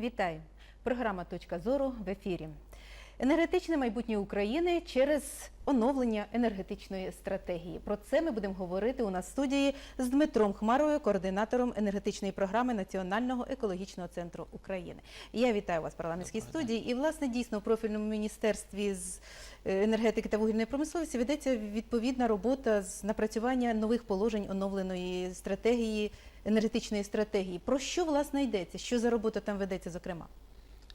Вітаю! Програма Точка зору в ефірі. Енергетичне майбутнє України через оновлення енергетичної стратегії. Про це ми будемо говорити у нас в студії з Дмитром Хмарою, координатором енергетичної програми Національного екологічного центру України. Я вітаю вас в парламентській студії. І, власне, дійсно, в профільному міністерстві з е, енергетики та вугільної промисловості ведеться відповідна робота з напрацювання нових положень оновленої стратегії енергетичної стратегії. Про що власне йдеться? Що за робота там ведеться, зокрема?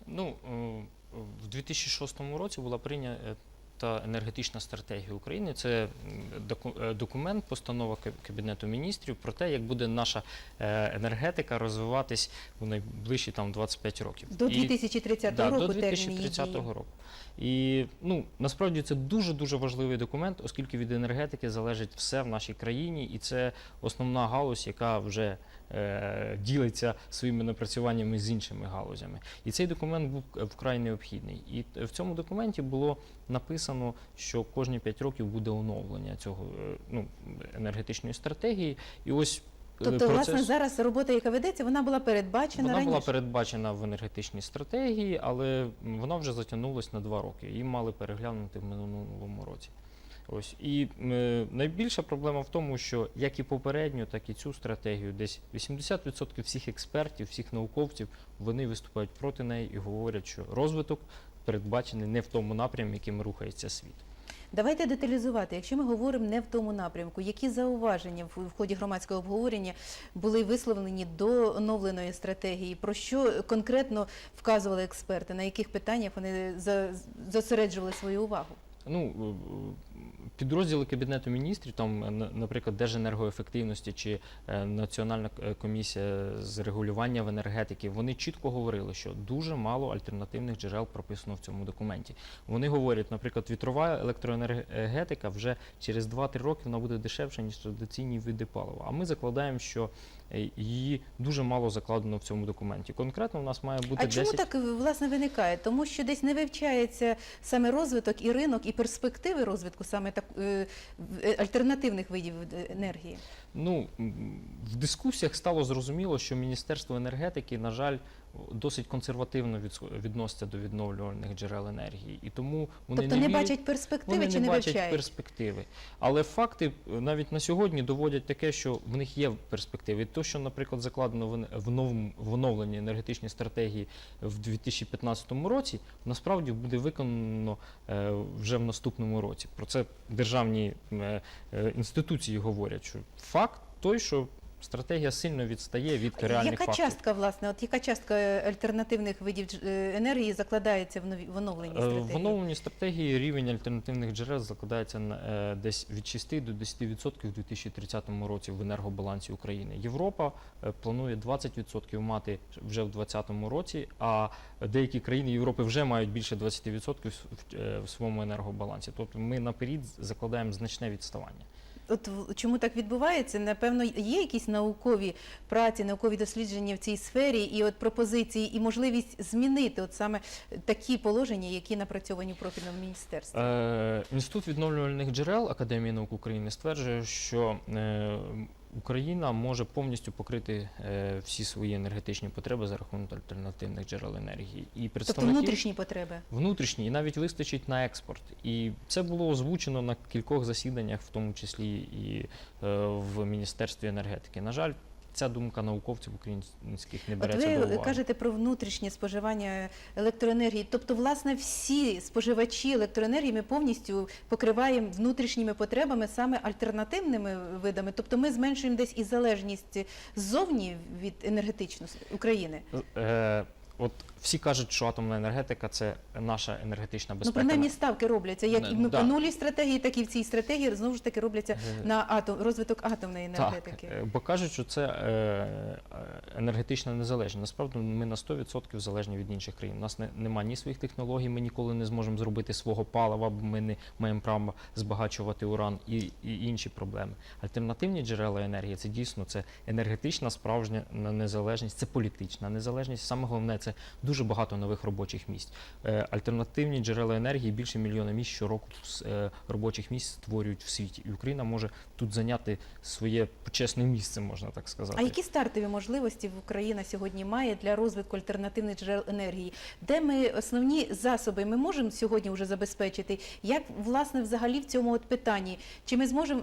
Ну, е, в 2006 році була прийнята енергетична стратегія України. Це е, документ, постанова Каб- Кабінету міністрів про те, як буде наша е, енергетика розвиватись у найближчі там 25 років. До І- 2030 Да, року до 2030 року. І ну насправді це дуже дуже важливий документ, оскільки від енергетики залежить все в нашій країні, і це основна галузь, яка вже ділиться своїми напрацюваннями з іншими галузями. І цей документ був е, вкрай необхідний. І в цьому документі було написано, що кожні 5 років буде оновлення цього е, ну, енергетичної стратегії. І ось е, Тобто, процес... власне, зараз робота, яка ведеться, вона була передбачена Вона раніше. була передбачена в енергетичній стратегії, але вона вже затягнулась на два роки. Її мали переглянути в минулому році. Ось і е, найбільша проблема в тому, що як і попередню, так і цю стратегію, десь 80% всіх експертів, всіх науковців, вони виступають проти неї і говорять, що розвиток передбачений не в тому напрямі, яким рухається світ. Давайте деталізувати. Якщо ми говоримо не в тому напрямку, які зауваження в, ході громадського обговорення були висловлені до оновленої стратегії? Про що конкретно вказували експерти? На яких питаннях вони зосереджували свою увагу? Ну, е, підрозділи Кабінету міністрів, там, е, наприклад, Держенергоефективності чи е, Національна е, комісія з регулювання в енергетики, вони чітко говорили, що дуже мало альтернативних джерел прописано в цьому документі. Вони говорять, наприклад, вітрова електроенергетика вже через 2-3 роки вона буде дешевша, ніж традиційні види палива. А ми закладаємо, що е, її дуже мало закладено в цьому документі. Конкретно у нас має бути А чому так власне виникає? Тому що десь не вивчається саме розвиток і ринок, і перспективи розвитку саме так е, е, альтернативних видів е, енергії. Ну, в дискусіях стало зрозуміло, що Міністерство енергетики, на жаль, досить консервативно відноситься до відновлювальних джерел енергії. І тому вони тобто не, не, бачать перспективи вони чи не бачать вивчають? перспективи. Але факти е, навіть на сьогодні доводять таке, що в них є перспективи. І То, що, наприклад, закладено в новому в оновленій енергетичній стратегії в 2015 році, насправді буде виконано е, вже в наступному році. Про це державні е, інституції говорять, що факт той, що стратегія сильно відстає від реальних Яка фактів. частка, власне, от яка частка е, альтернативних видів е, енергії закладається в нові в оновленій Е, стратегії? В оновленій стратегії рівень альтернативних джерел закладається на десь від 6 до 10% в 2030 році в енергобалансі України. Європа планує 20% мати вже в 2020 році, а деякі країни Європи вже мають більше 20% в, в, е, в своєму енергобалансі. Тобто ми наперед закладаємо значне відставання. От чому так відбувається? Напевно, є якісь наукові праці, наукові дослідження в цій сфері, і от пропозиції, і можливість змінити от саме такі положення, які напрацьовані в профільному міністерстві. Е, Інститут відновлювальних джерел Академії наук України стверджує, що е, Україна може повністю покрити е, всі свої енергетичні потреби за рахунок альтернативних джерел енергії. І Тобто внутрішні потреби. внутрішні і навіть вистачить на експорт. І це було озвучено на кількох засіданнях, в тому числі і е, в Міністерстві енергетики. На жаль, ця думка науковців українських не От ви до уваги. кажете про внутрішнє споживання електроенергії. Тобто, власне, всі споживачі електроенергії ми повністю покриваємо внутрішніми потребами саме альтернативними видами. Тобто ми зменшуємо десь і залежність ззовні від енергетичної України. Е, От всі кажуть, що атомна енергетика це наша енергетична безпека. Ну, безпека. принаймні ставки робляться, як і Ну, в да. минулій стратегії, так і в цій стратегії знову ж таки робляться Е, на атом розвиток атомної енергетики. Так, е, бо кажуть, що це е, е, енергетична незалежність. Насправді ми на 100% залежні від інших країн. У нас не, немає ні своїх технологій, ми ніколи не зможемо зробити свого палива, бо ми не маємо права збагачувати уран і, і інші проблеми. Альтернативні джерела енергії це дійсно це енергетична справжня незалежність, це політична незалежність. Саме головне це дуже багато нових робочих місць. Е, Альтернативні джерела енергії більше мільйона місць щороку е, робочих місць створюють в світі. І Україна може тут зайняти своє почесне місце, можна так сказати. А які стартові можливості в Україна сьогодні має для розвитку альтернативних джерел енергії? Де ми основні засоби ми можемо сьогодні вже забезпечити? Як власне взагалі в цьому от питанні? Чи ми зможемо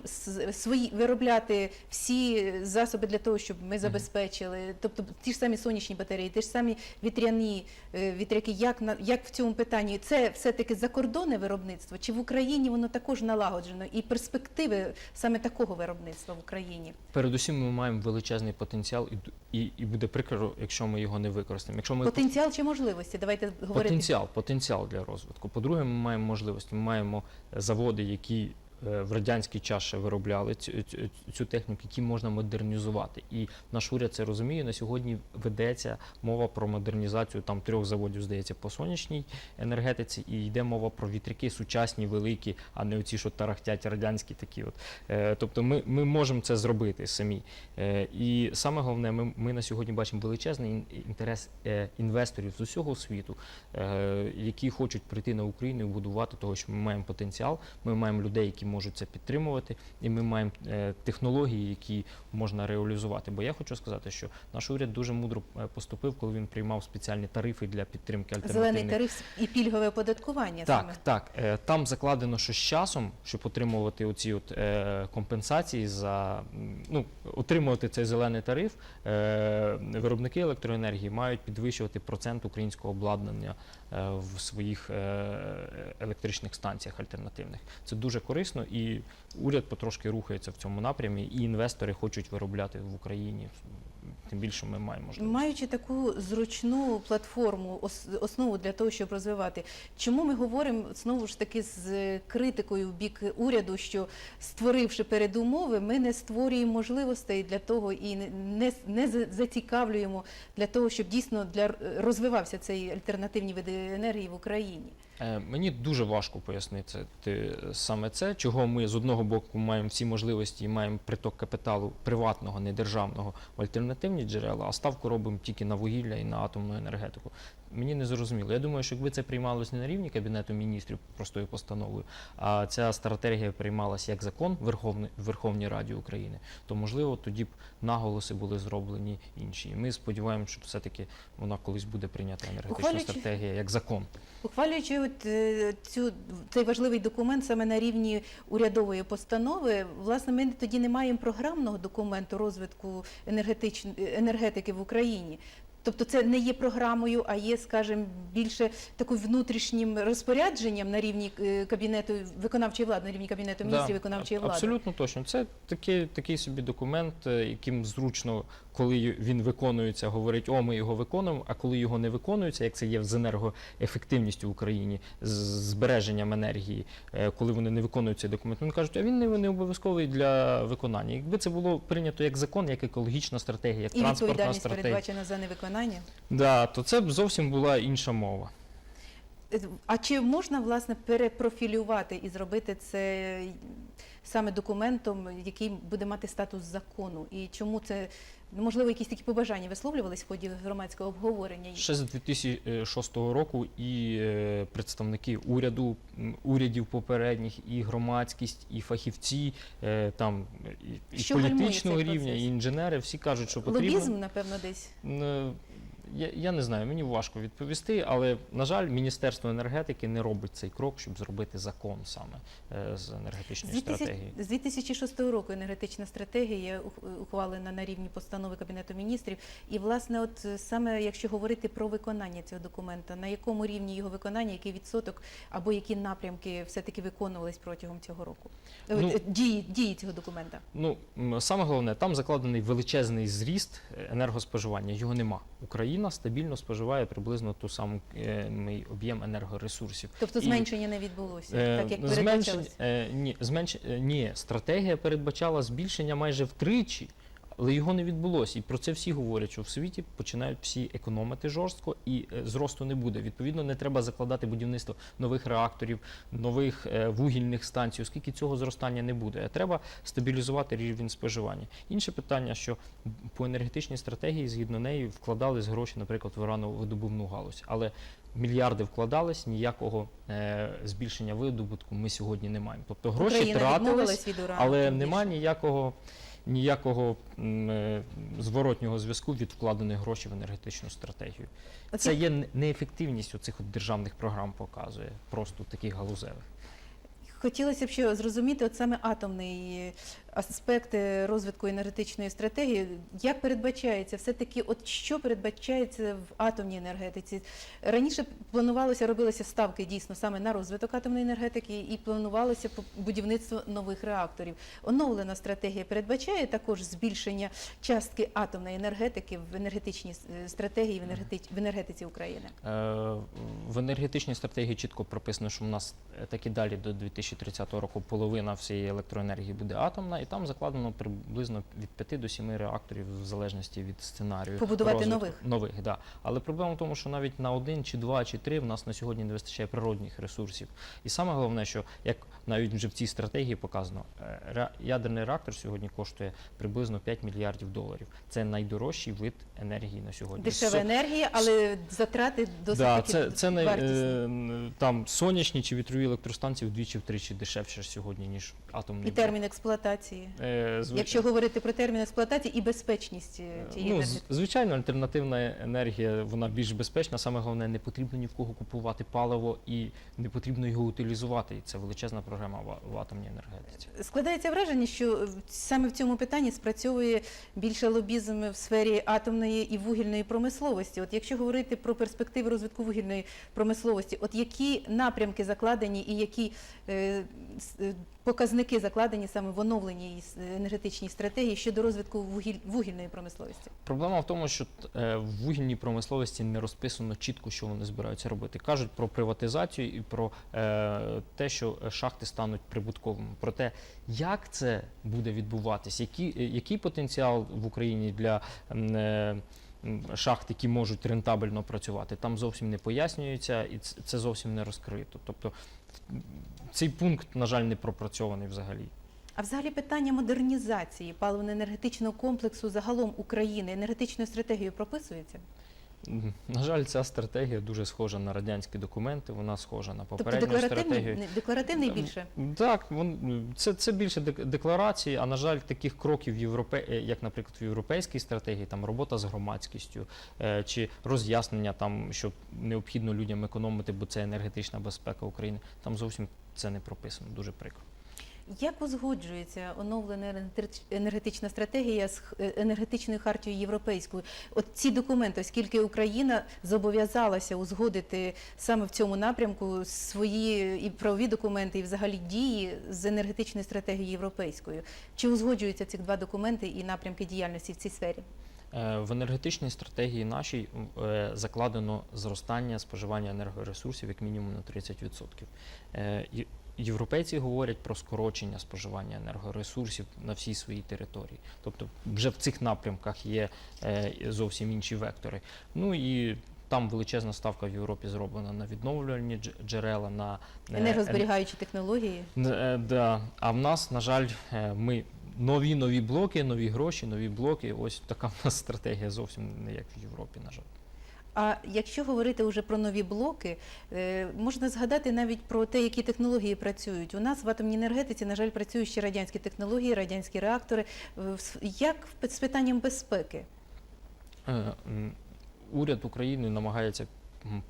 свої виробляти всі засоби для того, щоб ми забезпечили? Тобто ті ж самі сонячні батареї, ті ж самі вітряні е, вітряки, як як в цьому питанні? Це все-таки закордонне виробництво? Чи в Україні воно також налагоджено? І перспективи саме такого виробництва в Україні? Передусім, ми маємо величезний потенціал, і, і, і буде прикро, якщо ми його не використаємо. Якщо ми Потенціал чи можливості? Давайте говорити. Потенціал, потенціал для розвитку. По-друге, ми маємо можливості. Ми маємо заводи, які в радянський час ще виробляли цю, цю, техніку, які можна модернізувати. І наш уряд це розуміє. На сьогодні ведеться мова про модернізацію там трьох заводів, здається, по сонячній енергетиці, і йде мова про вітряки сучасні, великі, а не оці, що тарахтять радянські такі. От. Е, Тобто ми, ми можемо це зробити самі. Е, І саме головне, ми, ми на сьогодні бачимо величезний інтерес е, інвесторів з усього світу, е, які хочуть прийти на Україну і будувати того, що ми маємо потенціал, ми маємо людей, які можуть це підтримувати, і ми маємо е, технології, які можна реалізувати. Бо я хочу сказати, що наш уряд дуже мудро е, поступив, коли він приймав спеціальні тарифи для підтримки альтернативних Зелений тариф і пільгове оподаткування так, саме. так. Е, Там закладено, що з часом, щоб отримувати оці от, компенсації за ну, отримувати цей зелений тариф, виробники електроенергії мають підвищувати процент українського обладнання в своїх електричних станціях альтернативних. Це дуже корисно, і уряд потрошки рухається в цьому напрямі, і інвестори хочуть виробляти в Україні. Тим більше ми маємо можливість. Маючи таку зручну платформу, основу для того, щоб розвивати, чому ми говоримо знову ж таки з критикою в бік уряду, що створивши передумови, ми не створюємо можливостей для того і не, не зацікавлюємо для того, щоб дійсно для розвивався цей альтернативні види енергії в Україні. Е, Мені дуже важко пояснити те- саме це, чого ми з одного боку маємо всі можливості і маємо приток капіталу приватного, не державного в альтернативні джерела, а ставку робимо тільки на вугілля і на атомну енергетику. Мені не зрозуміло. Я думаю, що якби це приймалось не на рівні Кабінету міністрів простою постановою, а ця стратегія приймалася як закон в Верховній, Верховній Раді України, то можливо тоді б наголоси були зроблені інші. І ми сподіваємося, що все-таки вона колись буде прийнята енергетична Ухвалюючи- стратегія як закон. Ухвалюючи от, е, цю, цей важливий документ саме на рівні урядової постанови, власне, ми тоді не маємо програмного документу розвитку енергетич- енергетики в Україні. Тобто це не є програмою, а є, скажімо, більше таким внутрішнім розпорядженням на рівні е, кабінету виконавчої влади, на рівні кабінету міністрів виконавчої влади. Абсолютно точно. Це такий, такий собі документ, е, яким зручно, коли він виконується, говорить, о, ми його виконуємо, а коли його не виконується, як це є з енергоефективністю в Україні, з збереженням енергії, е, коли вони не виконують цей документ, вони кажуть, а він не, не обов'язковий для виконання. Якби це було прийнято як закон, як екологічна стратегія, як І транспортна відповідальність стратегія, передбачена за невиконання. Да, то це б зовсім була інша мова. Е, А чи можна власне перепрофілювати і зробити це саме документом, який буде мати статус закону? І чому це можливо якісь такі побажання висловлювались в ході громадського обговорення? Ще з 2006 року і е, представники уряду, урядів попередніх, і громадськість, і фахівці е, там і, і Що політичного рівня, процес? і інженери всі кажуть, що потрібно. Лобізм, напевно, десь. Я, я не знаю, мені важко відповісти, але на жаль, Міністерство енергетики не робить цей крок, щоб зробити закон саме е, з З, енергетичної 2000 стратегії. з 2006 року енергетична стратегія ух- ухвалена на рівні постанови Кабінету міністрів. І, власне, от е, саме якщо говорити про виконання цього документа, на якому рівні його виконання, який відсоток або які напрямки все-таки виконувались протягом цього року? Е, Ну, дії, дії цього документа. Ну, саме головне, там закладений величезний зріст енергоспоживання. Його нема. Україна стабільно споживає приблизно ту саму е, об'єм енергоресурсів. Тобто І, зменшення не відбулося, Е, так як зменшень- передбачалось. е, ні, зменш... е, ні, стратегія передбачала збільшення майже втричі. Але його не відбулося. І про це всі говорять, що в світі починають всі економити жорстко і е, зросту не буде. Відповідно, не треба закладати будівництво нових реакторів, нових е, вугільних станцій, оскільки цього зростання не буде. А треба стабілізувати рівень споживання. Інше питання, що по енергетичній стратегії, згідно неї, вкладались гроші, наприклад, в урановидобувну галузь. Але мільярди вкладались, ніякого е, збільшення видобутку ми сьогодні не маємо. Тобто гроші Україна тратились, від але немає ніякого. Ніякого м, е, зворотнього зв'язку від вкладених грошей в енергетичну стратегію. Це є неефективність оцих от державних програм показує, просто таких галузевих. Хотілося б ще зрозуміти от саме атомний аспект е, розвитку енергетичної стратегії. Як передбачається, все-таки, от що передбачається в атомній енергетиці? Раніше планувалося, робилися ставки дійсно саме на розвиток атомної енергетики і планувалося будівництво нових реакторів. Оновлена стратегія передбачає також збільшення частки атомної енергетики в енергетичній е, стратегії в енергетиці України. Е, В енергетичній стратегії чітко прописано, що в нас е, так і далі до 2030 року половина всієї електроенергії буде атомна, і там закладено приблизно від 5 до 7 реакторів в залежності від сценарію. Побудувати розвитку. нових? Нових, да. Але проблема в тому, що навіть на один чи два чи три в нас на сьогодні не вистачає природних ресурсів. І саме головне, що як навіть вже в цій стратегії показано, е, ядерний реактор сьогодні коштує приблизно 5 мільярдів доларів. Це найдорожчий вид енергії на сьогодні. Дешева енергія, але затрати досить Да, таки це, це не, е, там сонячні чи вітрові електростанції вдвічі-втричі дешевше сьогодні, ніж атомні. І термін експлуатації. Е, зв- Якщо говорити про термін експлуатації і безпечність е, тієї ну, звичайно, альтернативна енергія вона більш безпечна. Саме головне, не потрібно ні в кого купувати паливо і не потрібно його утилізувати. І це величезна програма в, в атомній енергетиці. Складається враження, що саме в цьому питанні спрацьовує більше лобізм в сфері атомної і вугільної промисловості. От якщо говорити про перспективи розвитку вугільної промисловості, от які напрямки закладені і які е, е, показники закладені саме в оновленій с- енергетичній стратегії щодо розвитку вугіль, вугільної промисловості? Проблема в тому, що е, в вугільній промисловості не розписано чітко, що вони збираються робити. Кажуть про приватизацію і про е, те, що шахти стануть прибутковими. Про те, як це буде відбуватись, які, е, який потенціал в Україні для е, шахт, які можуть рентабельно працювати, там зовсім не пояснюється, і це зовсім не розкрито. Тобто цей пункт, на жаль, не пропрацьований взагалі. А взагалі питання модернізації паливно-енергетичного комплексу загалом України енергетичною стратегією прописується? На жаль, ця стратегія дуже схожа на радянські документи. Вона схожа на Тобто попередню декларативний, стратегію. декларативний більше? Так, вон, це, це більше дек- декларації, а на жаль, таких кроків, європе, е, як, наприклад, в європейській стратегії, там робота з громадськістю е, чи роз'яснення, там, що необхідно людям економити, бо це енергетична безпека України. Там зовсім це не прописано. Дуже прикро. Як узгоджується оновлена енергетична стратегія з е, енергетичною хартією європейською? От ці документи, оскільки Україна зобов'язалася узгодити саме в цьому напрямку свої і правові документи, і взагалі дії з енергетичною стратегією європейською. Чи узгоджуються ці два документи і напрямки діяльності в цій сфері? Е, В енергетичній стратегії нашій е, закладено зростання споживання енергоресурсів як мінімум на 30%. Е, Європейці говорять про скорочення споживання енергоресурсів на всій своїй території. Тобто вже в цих напрямках є зовсім інші вектори. Ну і там величезна ставка в Європі зроблена на відновлювальні джерела, на Енергозберігаючі технології? Да. А в нас, на жаль, ми нові нові блоки, нові гроші, нові блоки. Ось така в нас стратегія зовсім не як в Європі, на жаль. А якщо говорити вже про нові блоки, е, можна згадати навіть про те, які технології працюють. У нас в атомній енергетиці, на жаль, працюють ще радянські технології, радянські реактори. Е, Як з питанням безпеки? Е, Уряд України намагається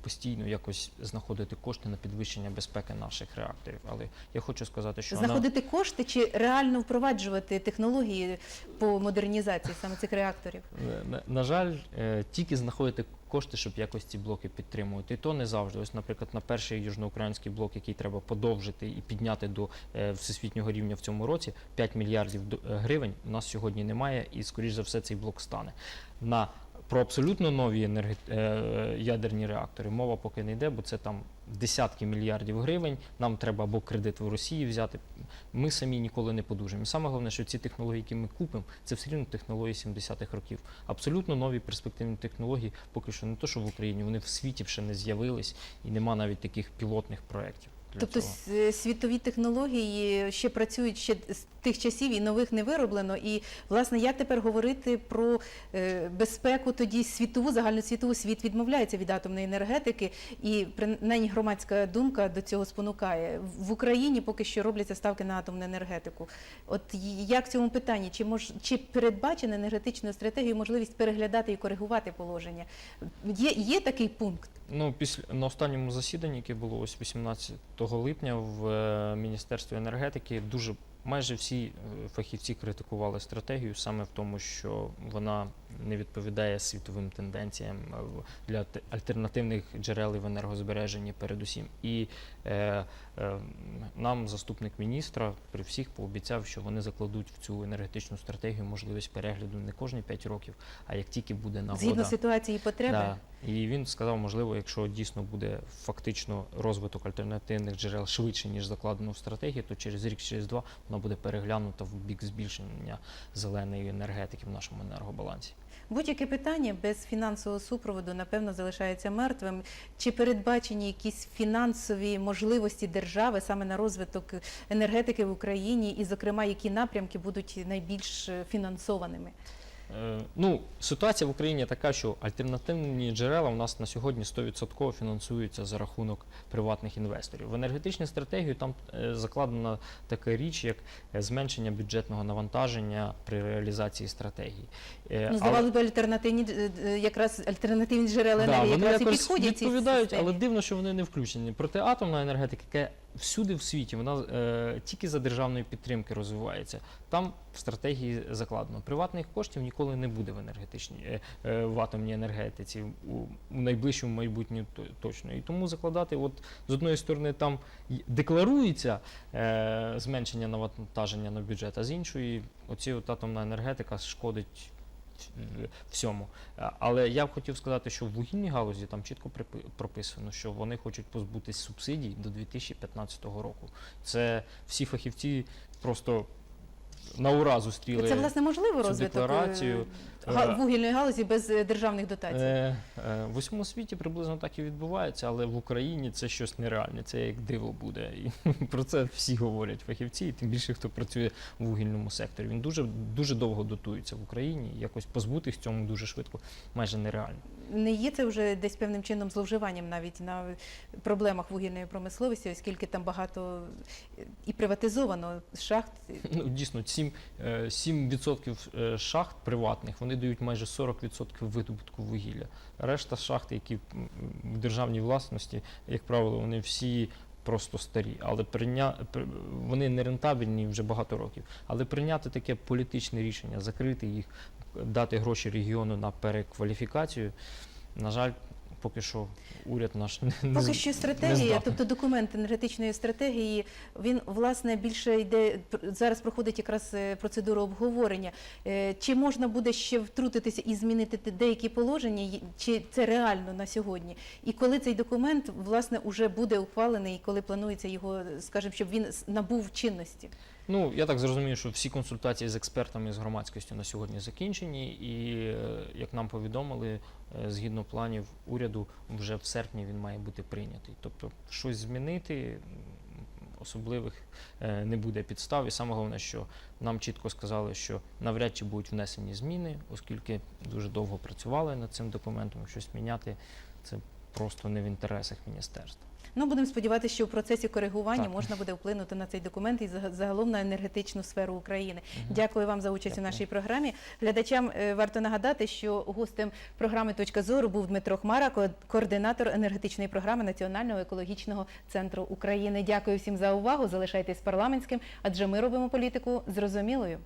постійно якось знаходити кошти на підвищення безпеки наших реакторів. Але я хочу сказати, що на- Знаходити кошти чи реально впроваджувати технології по модернізації саме цих реакторів? Е, На, на жаль, е, тільки знаходити кошти, щоб якось ці блоки підтримувати. І то не завжди. Ось, наприклад, на перший южноукраїнський блок, який треба подовжити і підняти до е, всесвітнього рівня в цьому році, 5 мільярдів гривень у нас сьогодні немає, і скоріш за все цей блок стане. На про абсолютно нові енерге... е, ядерні реактори мова поки не йде, бо це там десятки мільярдів гривень. Нам треба або кредит в Росії взяти. Ми самі ніколи не подужимо. Саме головне, що ці технології, які ми купимо, це все рівно технології 70-х років. Абсолютно нові перспективні технології, поки що не то, що в Україні, вони в світі ще не з'явились, і нема навіть таких пілотних проєктів. Тобто цього. світові технології ще працюють ще з тих часів і нових не вироблено. І власне як тепер говорити про е, безпеку тоді світову, загальносвітову світ відмовляється від атомної енергетики, і принаймні громадська думка до цього спонукає. В Україні поки що робляться ставки на атомну енергетику. От як в цьому питанні? Чи мож чи передбачена енергетичною стратегією можливість переглядати і коригувати положення? Є, є такий пункт. Ну, після на останньому засіданні, яке було ось 18 липня в е, Міністерстві енергетики, дуже майже всі е, фахівці критикували стратегію саме в тому, що вона не відповідає світовим тенденціям для альтернативних джерел в енергозбереженні передусім. І е, е, нам заступник міністра при всіх пообіцяв, що вони закладуть в цю енергетичну стратегію можливість перегляду не кожні 5 років, а як тільки буде нагода. Згідно ситуації і потреби. Да. І він сказав, можливо, якщо дійсно буде фактично розвиток альтернативних джерел швидше, ніж закладено в стратегії, то через рік, через два вона буде переглянута в бік збільшення зеленої енергетики в нашому енергобалансі. Будь-яке питання без фінансового супроводу, напевно, залишається мертвим. Чи передбачені якісь фінансові можливості держави саме на розвиток енергетики в Україні, і, зокрема, які напрямки будуть найбільш е, фінансованими? Е, Ну, ситуація в Україні така, що альтернативні джерела у нас на сьогодні 100% фінансуються за рахунок приватних інвесторів. В енергетичній стратегії там е, закладена така річ, як е, зменшення бюджетного навантаження при реалізації стратегії. Ну, здавали б альтернативні якраз альтернативні джерела Да, енергії вони якраз і підходять відповідають, але дивно, що вони не включені. Проте атомна енергетика, яка всюди в світі, вона е, тільки за державної підтримки розвивається. Там в стратегії закладено. Приватних коштів ніколи не буде в енергетичній е, е, в атомній енергетиці у, у найближчому майбутньому то- точно. І тому закладати, от з одної сторони, там декларується е, зменшення навантаження на бюджет, а з іншої, оці от атомна енергетика шкодить всьому. Але я б хотів сказати, що в вугільній галузі там чітко прописано, що вони хочуть позбутись субсидій до 2015 року. Це всі фахівці просто на ура зустріли. Це власне можливо розвиток е, декларацію. Е, вугільної галузі без е, державних дотацій. Е, в усьому світі приблизно так і відбувається, але в Україні це щось нереальне, це як диво буде. І про це всі говорять фахівці, і тим більше хто працює в вугільному секторі. Він дуже дуже довго дотується в Україні. Якось позбутись цьому дуже швидко, майже нереально. Не є це вже десь певним чином зловживанням навіть на проблемах вугільної промисловості, оскільки там багато і приватизовано шахт. Ну дійсно, 7, е, 7% е, шахт приватних вони дають майже 40% видобутку вугілля. Решта шахт, які в державній власності, як правило, вони всі. Просто старі, але прийня... вони не рентабельні вже багато років. Але прийняти таке політичне рішення, закрити їх, дати гроші регіону на перекваліфікацію, на жаль, поки що уряд наш не, не Поки що стратегія, тобто документ енергетичної стратегії, він власне більше йде зараз. Проходить якраз е, процедура обговорення. Е, Чи можна буде ще втрутитися і змінити деякі положення, чи це реально на сьогодні? І коли цей документ власне уже буде ухвалений, і коли планується його, скажімо, щоб він набув чинності? Ну, я так зрозумію, що всі консультації з експертами з громадськістю на сьогодні закінчені, і е, як нам повідомили, е, згідно планів уряду, вже в серпні він має бути прийнятий. Тобто, щось змінити особливих е, не буде підстав. І саме головне, що нам чітко сказали, що навряд чи будуть внесені зміни, оскільки дуже довго працювали над цим документом. Щось міняти це просто не в інтересах міністерства. Ну, будемо сподіватися, що в процесі коригування Так. можна буде вплинути на цей документ і загалом на енергетичну сферу України. Мгм. Дякую вам за участь у нашій програмі. Глядачам е, варто нагадати, що гостем програми Точка зору був Дмитро Хмара, ко- координатор енергетичної програми Національного екологічного центру України. Дякую всім за увагу. Залишайтесь парламентським, адже ми робимо політику зрозумілою.